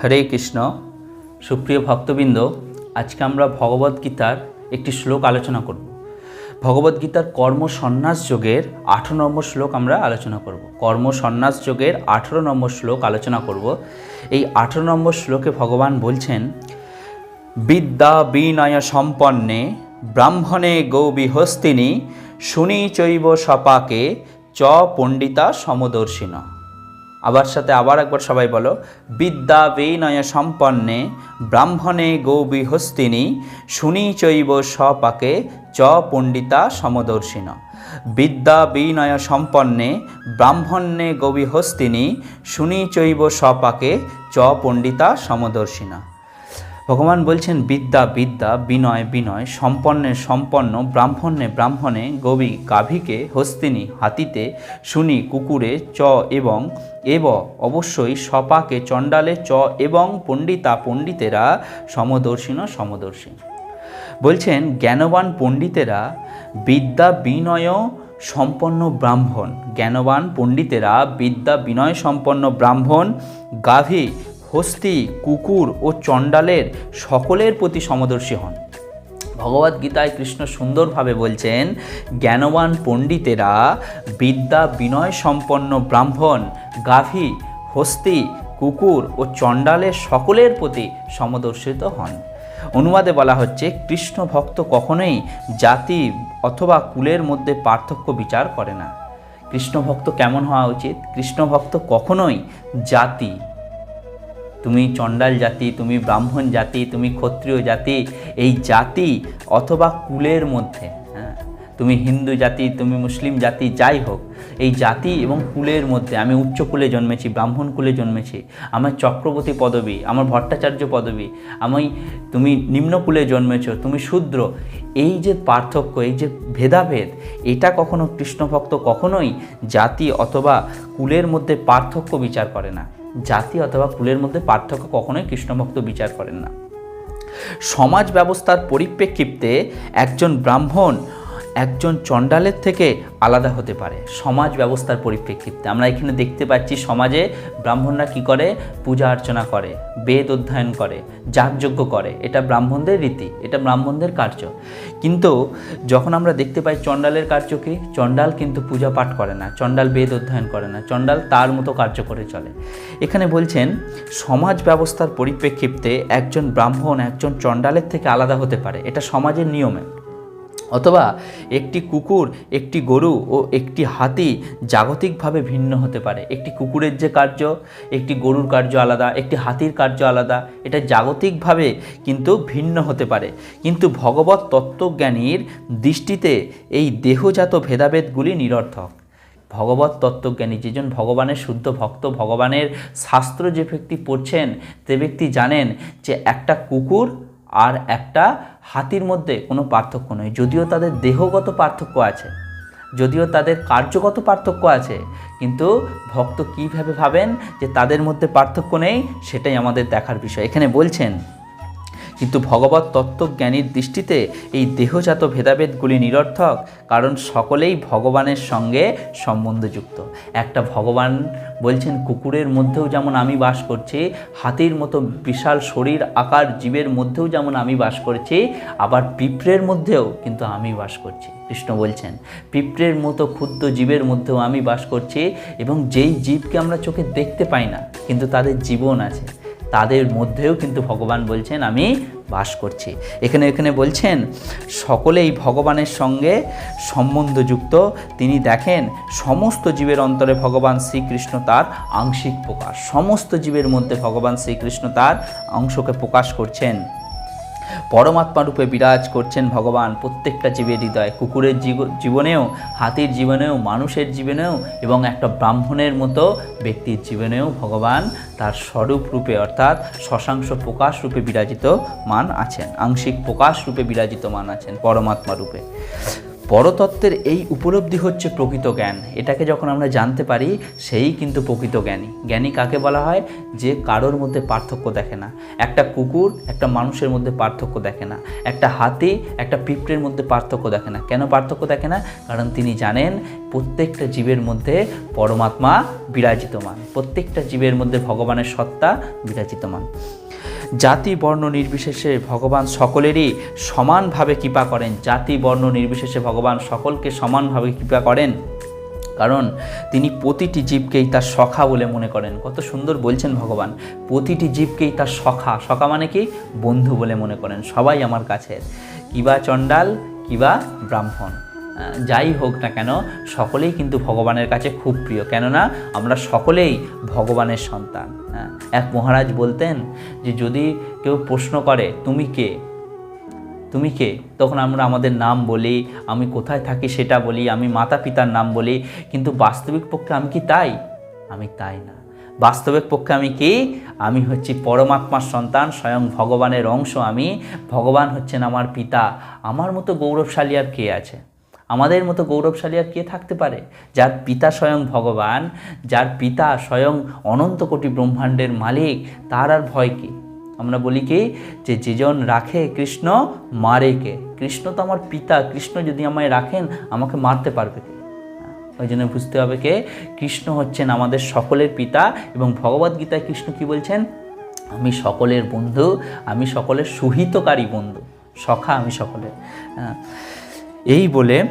হরে কৃষ্ণ। সুপ্রিয় ভক্তবৃন্দ, আজকে আমরা ভগবদ্গীতার একটি শ্লোক আলোচনা করব। ভগবদ্গীতার কর্ম সন্ন্যাস যোগের আঠেরো নম্বর শ্লোক আমরা আলোচনা করব। কর্ম সন্ন্যাস যোগের আঠেরো নম্বর শ্লোক আলোচনা করব। এই আঠেরো নম্বর শ্লোকে ভগবান বলছেন, বিদ্যা বিনয় সম্পন্নে ব্রাহ্মণে গৌবিহস্তিনী শুনি চৈব সপাকে চ পণ্ডিতা সমদর্শিনা। আবার সাথে আবার একবার সবাই বলো, বিদ্যা বিনয় সম্পন্নে ব্রাহ্মণে গৌবিহস্তিনী শুনি চৈব সপাকে চ পণ্ডিতা সমদর্শিন। বিদ্যা বিনয় সম্পন্নে ব্রাহ্মণ্যে গৌবিহস্তিনী শুনি চৈব সপাকে চ পণ্ডিতা সমদর্শিনা। ভগবান বলছেন, বিদ্যা বিদ্যা, বিনয় বিনয়, সম্পন্নে সম্পন্ন, ব্রাহ্মণে ব্রাহ্মণে, গবি গাভীকে হস্তিনী, হাতিতে শুনি কুকুরে চ এবং এব অবশ্যই সপাকে চণ্ডালে চ এবং পণ্ডিতা পণ্ডিতেরা সমদর্শিন সমদর্শী বলছেন, জ্ঞানবান পণ্ডিতেরা, বিদ্যা, বিনয়, সম্পন্ন ব্রাহ্মণ। জ্ঞানবান পণ্ডিতেরা, বিদ্যা, বিনয়, সম্পন্ন ব্রাহ্মণ, গাভী হস্তি, কুকুর ও চণ্ডালের সকলের প্রতি সমদর্শী হন। ভগবদ গীতায় কৃষ্ণ সুন্দরভাবে বলছেন, জ্ঞানবান পণ্ডিতেরা বিদ্যা বিনয় সম্পন্ন ব্রাহ্মণ, গাভী, হস্তি, কুকুর ও চণ্ডালের সকলের প্রতি সমদর্শিত হন। অনুবাদে বলা হচ্ছে, কৃষ্ণ ভক্ত কখনোই জাতি অথবা কুলের মধ্যে পার্থক্য বিচার করে না। কৃষ্ণ ভক্ত কেমন হওয়া উচিত? কৃষ্ণ ভক্ত কখনোই জাতি তুমি চণ্ডাল জাতি, তুমি ব্রাহ্মণ জাতি, তুমি ক্ষত্রিয় জাতি, এই জাতি অথবা কুলের মধ্যে হ্যাঁ? তুমি হিন্দু জাতি, তুমি মুসলিম জাতি, যাই হোক, এই জাতি এবং কুলের মধ্যে, আমি উচ্চ কুলে জন্মেছি, ব্রাহ্মণ কুলে জন্মেছি, আমার চক্রবর্তী পদবী, আমার ভট্টাচার্য পদবী, আমি, তুমি নিম্ন কুলে জন্মেছ, তুমি শূদ্র, এই যে পার্থক্য, এই যে ভেদাভেদ, এটা কখনো কৃষ্ণভক্ত কখনোই জাতি অথবা কুলের মধ্যে পার্থক্য বিচার করে না। জাতি অথবা কুলের মধ্যে পার্থক্য কখনোই কৃষ্ণভক্ত বিচার করেন না। সমাজ ব্যবস্থার পরিপ্রেক্ষিতে একজন ব্রাহ্মণ একজন চণ্ডালের থেকে আলাদা হতে পারে। সমাজ ব্যবস্থার পরিপ্রেক্ষিতে আমরা এখানে দেখতে পাচ্ছি সমাজে ব্রাহ্মণরা কি করে? পূজা অর্চনা করে, বেদ অধ্যয়ন করে, যাগযজ্ঞ করে। এটা ব্রাহ্মণদের রীতি, এটা ব্রাহ্মণদের কার্য। কিন্তু যখন আমরা দেখতে পাই চণ্ডালের কার্য কি? চণ্ডাল কিন্তু পূজা পাঠ করে না, চণ্ডাল বেদ অধ্যয়ন করে না, চণ্ডাল তার মতো কার্য করে চলে। এখানে বলছেন, সমাজ ব্যবস্থার পরিপ্রেক্ষিতে একজন ব্রাহ্মণ একজন চণ্ডালের থেকে আলাদা হতে পারে। এটা সমাজের নিয়মে। অথবা একটি কুকুর, একটি গরু ও একটি হাতি জাগতিকভাবে ভিন্ন হতে পারে। একটি কুকুরের যে কার্য, একটি গরুর কার্য আলাদা, একটি হাতির কার্য আলাদা, এটা জাগতিকভাবে কিন্তু ভিন্ন হতে পারে। কিন্তু ভগবত তত্ত্বজ্ঞানীর দৃষ্টিতে এই দেহজাত ভেদাভেদগুলি নিরর্থক। ভগবত তত্ত্বজ্ঞানী যেজন ভগবানের শুদ্ধ ভক্ত, ভগবানের শাস্ত্র যে ব্যক্তি পড়ছেন সে ব্যক্তি জানেন যে একটা কুকুর আর একটা হাতির মধ্যে কোনো পার্থক্য নয় যদিও তাদের দেহগত পার্থক্য আছে, যদিও তাদের কার্যগত পার্থক্য আছে, কিন্তু ভক্ত কীভাবে ভাবেন যে তাদের মধ্যে পার্থক্য নেই, সেটাই আমাদের দেখার বিষয়। এখানে বলছেন কিন্তু ভগবত তত্ত্বজ্ঞানীর দৃষ্টিতে এই দেহজাত ভেদাভেদগুলি নিরর্থক, কারণ সকলেই ভগবানের সঙ্গে সম্বন্ধযুক্ত। একটা ভগবান বলছেন, কুকুরের মধ্যেও যেমন আমি বাস করছি, হাতির মতো বিশাল শরীর, আকার, জীবের মধ্যেও যেমন আমি বাস করছি, আবার পিঁপড়ের মধ্যেও কিন্তু আমি বাস করছি। কৃষ্ণ বলছেন, পিঁপড়ের মতো ক্ষুদ্র জীবের মধ্যেও আমি বাস করছি এবং যেই জীবকে আমরা চোখে দেখতে পাই না, কিন্তু তাদের জীবন আছে। তাদের মধ্যেও কিন্তু ভগবান বলছেন, আমি বাস করছি। এখানে এখানে বলছেন, সকলেই ভগবানের সঙ্গে সম্বন্ধযুক্ত। তিনি দেখেন, সমস্ত জীবের অন্তরে ভগবান শ্রীকৃষ্ণ তার আংশিক প্রকাশ। সমস্ত জীবের মধ্যে ভগবান শ্রীকৃষ্ণ তার অংশকে প্রকাশ করছেন। পরমাত্মা রূপে বিরাজ করছেন ভগবান। প্রত্যেকটা জীবের হৃদয়, কুকুরের জীবনেও, হাতির জীবনেও, মানুষের জীবনেও এবং একটা ব্রাহ্মণের মতো ব্যক্তির জীবনেও ভগবান তার স্বরূপ রূপে অর্থাৎ শশাংশ প্রকাশ রূপে বিরাজিত মান আছেন। আংশিক প্রকাশ রূপে বিরাজিত মান আছেন পরমাত্মা রূপে। পরতত্ত্বের এই উপলব্ধি হচ্ছে প্রকৃত জ্ঞান। এটাকে যখন আমরা জানতে পারি, সেই কিন্তু প্রকৃত জ্ঞানী। জ্ঞানী কাকে বলা হয়? যে কারোর মধ্যে পার্থক্য দেখে না। একটা কুকুর একটা মানুষের মধ্যে পার্থক্য দেখে না। একটা হাতি একটা পিঁপড়ের মধ্যে পার্থক্য দেখে না। কেন পার্থক্য দেখে না? কারণ তিনি জানেন, প্রত্যেকটা জীবের মধ্যে পরমাত্মা বিরাজিতমান প্রত্যেকটা জীবের মধ্যে ভগবানের সত্তা বিরাজিতমান জাতি, বর্ণ নির্বিশেষে ভগবান সকলেরই সমানভাবে কৃপা করেন। জাতি, বর্ণ নির্বিশেষে ভগবান সকলকে সমানভাবে কৃপা করেন। কারণ তিনি প্রতিটি জীবকেই তার সখা বলে মনে করেন। কত সুন্দর বলছেন ভগবান। প্রতিটি জীবকেই তার সখা। সখা মানে কি? বন্ধু বলে মনে করেন। সবাই আমার কাছের। কিবা চণ্ডাল কিবা ব্রাহ্মণ। যাই হোক না কেন সকলেই কিন্তু ভগবানের কাছে খুব প্রিয়। কেননা আমরা সকলেই ভগবানের সন্তান। হ্যাঁ, এক মহারাজ বলতেন যে যদি কেউ প্রশ্ন করে তুমি কে? তুমি কে? তখন আমরা আমাদের নাম বলি আমি কোথায় থাকি সেটা বলি আমি মাতা পিতার নাম বলি। কিন্তু বাস্তবিক পক্ষে আমি কি তাই? আমি তাই না। বাস্তবিক পক্ষে আমি কি? আমি হচ্ছি পরমাত্মার সন্তান স্বয়ং ভগবানের অংশ আমি। ভগবান হচ্ছেন আমার পিতা। আমার মতো গৌরবশালী আর কে আছে? আমাদের মতো গৌরবশালী আর কে থাকতে পারে? যার পিতা স্বয়ং ভগবান, যার পিতা স্বয়ং অনন্ত কোটি ব্রহ্মাণ্ডের মালিক, তার আর ভয় কী? আমরা বলি কি যে যেজন রাখে কৃষ্ণ, মারে কে? কৃষ্ণ তো আমার পিতা, কৃষ্ণ যদি আমায় রাখেন, আমাকে মারতে পারবে কে? ওই জন্য বুঝতে হবে কে? কৃষ্ণ হচ্ছেন আমাদের সকলের পিতা এবং ভগবদ্গীতায় কৃষ্ণ কি বলছেন? আমি সকলের বন্ধু, আমি সকলের সুহিতকারী বন্ধু, সখা আমি সকলের। হ্যাঁ। এই বলে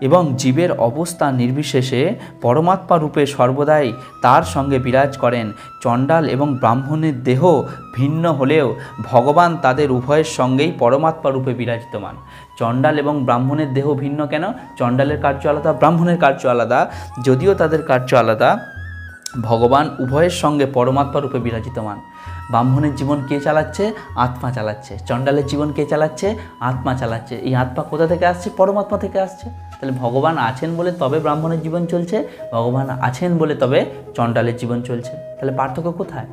এবং জীবের অবস্থা নির্বিশেষে পরমাত্মা রূপে সর্বদাই তার সঙ্গে বিরাজ করেন। চণ্ডাল এবং ব্রাহ্মণের দেহ ভিন্ন হলেও ভগবান তাদের উভয়ের সঙ্গেই পরমাত্মা রূপে বিরাজিতমান। চণ্ডাল এবং ব্রাহ্মণের দেহ ভিন্ন কেন? চণ্ডালের কার্য আলাদা, ব্রাহ্মণের কার্য আলাদা। যদিও তাদের কার্য আলাদা, ভগবান উভয়ের সঙ্গে পরমাত্মা রূপে বিরাজিতমান। ব্রাহ্মণের জীবন কে চালাচ্ছে? আত্মা চালাচ্ছে। চণ্ডালের জীবন কে চালাচ্ছে? আত্মা চালাচ্ছে। এই আত্মা কোথা থেকে আসছে? পরমাত্মা থেকে আসছে। তাহলে ভগবান আছেন বলে তবে ব্রাহ্মণের জীবন চলছে, ভগবান আছেন বলে তবে চণ্ডালের জীবন চলছে। তাহলে পার্থক্য কোথায়?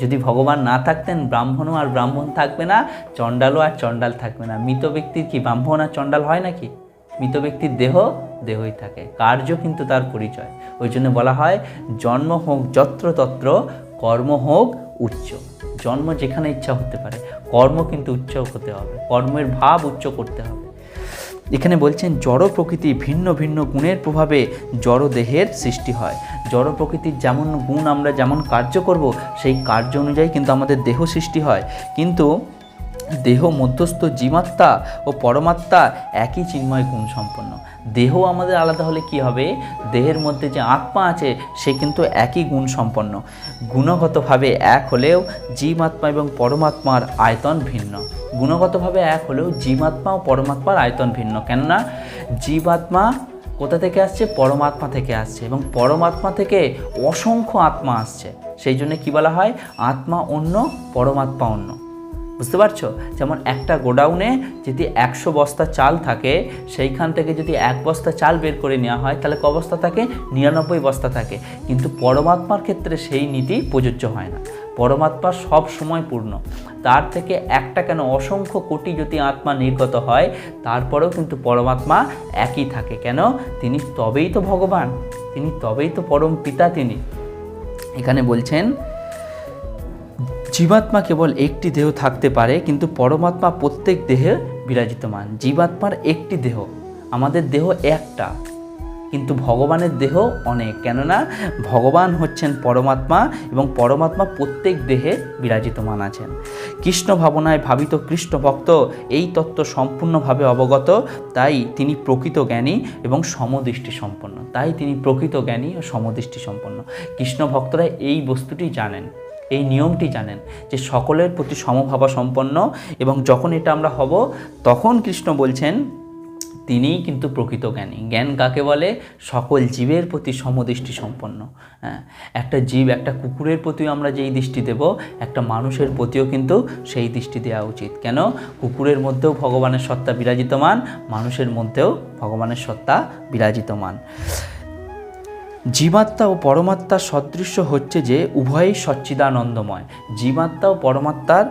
যদি ভগবান না থাকতেন, ব্রাহ্মণও আর ব্রাহ্মণ থাকবে না, চণ্ডালও আর চণ্ডাল থাকবে না। মৃত ব্যক্তির কি ব্রাহ্মণ আর চণ্ডাল হয় নাকি? মৃত ব্যক্তির দেহ, দেহই থাকে। কার্য কিন্তু তার পরিচয়। ওই জন্য বলা হয়, জন্ম হোক যত্র তত্র কর্ম হোক উচ্চ। জন্ম যেখানে ইচ্ছা হতে পারে, কর্ম কিন্তু উচ্চ হতে হবে, কর্মের ভাব উচ্চ করতে হবে। এখানে বলছেন, জড় প্রকৃতি ভিন্ন ভিন্ন গুণের প্রভাবে জড় দেহের সৃষ্টি হয়। জড় প্রকৃতির যেমন গুণ আমরা যেমন কার্য করব, সেই কার্য অনুযায়ী কিন্তু আমাদের দেহ সৃষ্টি হয়। কিন্তু দেহ মধ্যস্থ জীবাত্মা ও পরমাত্মা একই চিন্ময় গুণ সম্পন্ন। দেহ আমাদের আলাদা হলে কি হবে? দেহের মধ্যে যে আত্মা আছে, সে কিন্তু একই গুণ সম্পন্ন। গুণগতভাবে এক হলেও জীবাত্মা এবং পরমাত্মার আয়তন ভিন্ন। গুণগতভাবে এক হলেও জীবাত্মা ও পরমাত্মার আয়তন ভিন্ন। কেননা জীবাত্মা কোথা থেকে আসছে? পরমাত্মা থেকে আসছে এবং পরমাত্মা থেকে অসংখ্য আত্মা আসছে। সেই জন্য কী বলা হয়? আত্মা অন্য, পরমাত্মা অন্য। বুঝতে পারছ? যেমন একটা গোডাউনে যদি একশো বস্তা চাল থাকে, সেইখান থেকে যদি এক বস্তা চাল বের করে নেওয়া হয়, তাহলে ক বস্তা থাকে? নিরানব্বই বস্তা থাকে। কিন্তু পরমাত্মার ক্ষেত্রে সেই নীতি প্রযোজ্য হয় না। পরমাত্মা সব সময় পূর্ণ। তার থেকে একটা কেন অসংখ্য কোটি যদি আত্মা নির্গত হয়, তারপরেও কিন্তু পরমাত্মা একই থাকে। কেন? তিনি তবেই তো ভগবান। তিনি তবেই তো পরম পিতা তিনি। এখানে বলছেন জীবাত্মা কেবল একটি দেহ থাকতে পারে, কিন্তু পরমাত্মা প্রত্যেক দেহে বিরাজিতমান। জীবাত্মার একটি দেহ, আমাদের দেহ একটা। কিন্তু ভগবানের দেহ অনেক, কেননা ভগবান হচ্ছেন পরমাত্মা এবং পরমাত্মা প্রত্যেক দেহে বিরাজিতমান আছেন। কৃষ্ণ ভাবনায় ভাবিত কৃষ্ণ ভক্ত এই তত্ত্ব সম্পূর্ণভাবে অবগত, তাই তিনি প্রকৃত জ্ঞানী এবং সমদৃষ্টি সম্পন্ন। তাই তিনি প্রকৃত জ্ঞানী ও সমদৃষ্টি সম্পন্ন। কৃষ্ণ ভক্তরা এই বস্তুটি জানেন। এই নিয়মটি জানেন যে সকলের প্রতি সমভাবা সম্পন্ন এবং যখন এটা আমরা হব, তখন কৃষ্ণ বলছেন, তিনিই কিন্তু প্রকৃত জ্ঞানী। জ্ঞান কাকে বলে? সকল জীবের প্রতি সমদৃষ্টি সম্পন্ন। হ্যাঁ একটা জীব একটা কুকুরের প্রতিও আমরা যেই দৃষ্টি দেব, একটা মানুষের প্রতিও কিন্তু সেই দৃষ্টি দেওয়া উচিত। কেন? কুকুরের মধ্যেও ভগবানের সত্তা বিরাজিতমান, মানুষের মধ্যেও ভগবানের সত্তা বিরাজিতমান। জীবাত্মা ও পরমাত্মার সদৃশ্য হচ্ছে যে উভয়ই সচ্চিদানন্দময়। জীবাত্মা ও পরমাত্মার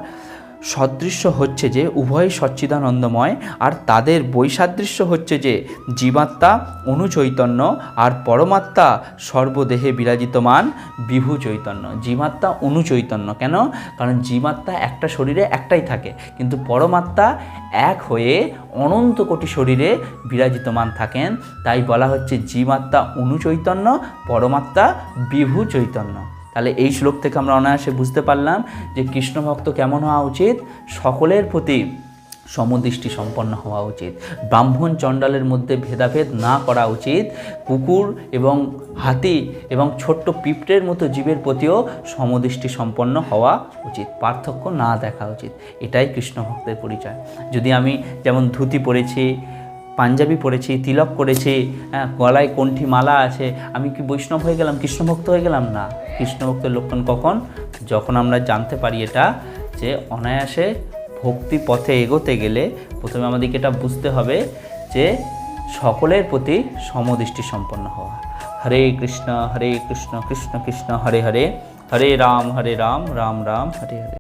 সদৃশ্য হচ্ছে যে উভয় সচ্চিদানন্দময়, আর তাদের বৈসাদৃশ্য হচ্ছে যে জীবাত্মা, অনুচৈতন্য, আর পরমাত্মা সর্বদেহে বিরাজিতমান বিভু চৈতন্য জীবাত্মা, অনুচৈতন্য, কেন? কারণ জীবাত্মা একটা শরীরে একটাই থাকে, কিন্তু পরমাত্মা এক হয়ে অনন্ত কোটি শরীরে বিরাজিতমান থাকেন। তাই বলা হচ্ছে জীবাত্মা, অনুচৈতন্য, পরমাত্মা বিভু চৈতন্য তাহলে এই শ্লোক থেকে আমরা অনায়াসে বুঝতে পারলাম যে কৃষ্ণ ভক্ত কেমন হওয়া উচিত? সকলের প্রতি সমদৃষ্টি সম্পন্ন হওয়া উচিত। ব্রাহ্মণ চণ্ডালের মধ্যে ভেদাভেদ না করা উচিত। কুকুর এবং হাতি এবং ছোট্ট পিঁপড়ের মতো জীবের প্রতিও সমদৃষ্টি সম্পন্ন হওয়া উচিত। পার্থক্য না দেখা উচিত। এটাই কৃষ্ণ ভক্তের পরিচয়। যদি আমি যেমন ধুতি পরেছি, পাঞ্জাবি পরেছি, তিলক করেছি হ্যাঁ গলায় কণ্ঠি মালা আছে, আমি কি বৈষ্ণব হয়ে গেলাম কৃষ্ণভক্ত হয়ে গেলাম? না। কৃষ্ণভক্তের লক্ষণ কখন? যখন আমরা জানতে পারি এটা, যে অনায়াসে ভক্তি পথে এগোতে গেলে প্রথমে আমাদেরকে এটা বুঝতে হবে যে সকলের প্রতি সমদৃষ্টি সম্পন্ন হওয়া। হরে কৃষ্ণ হরে কৃষ্ণ কৃষ্ণ কৃষ্ণ, হরে হরে। হরে রাম হরে রাম রাম রাম, হরে হরে।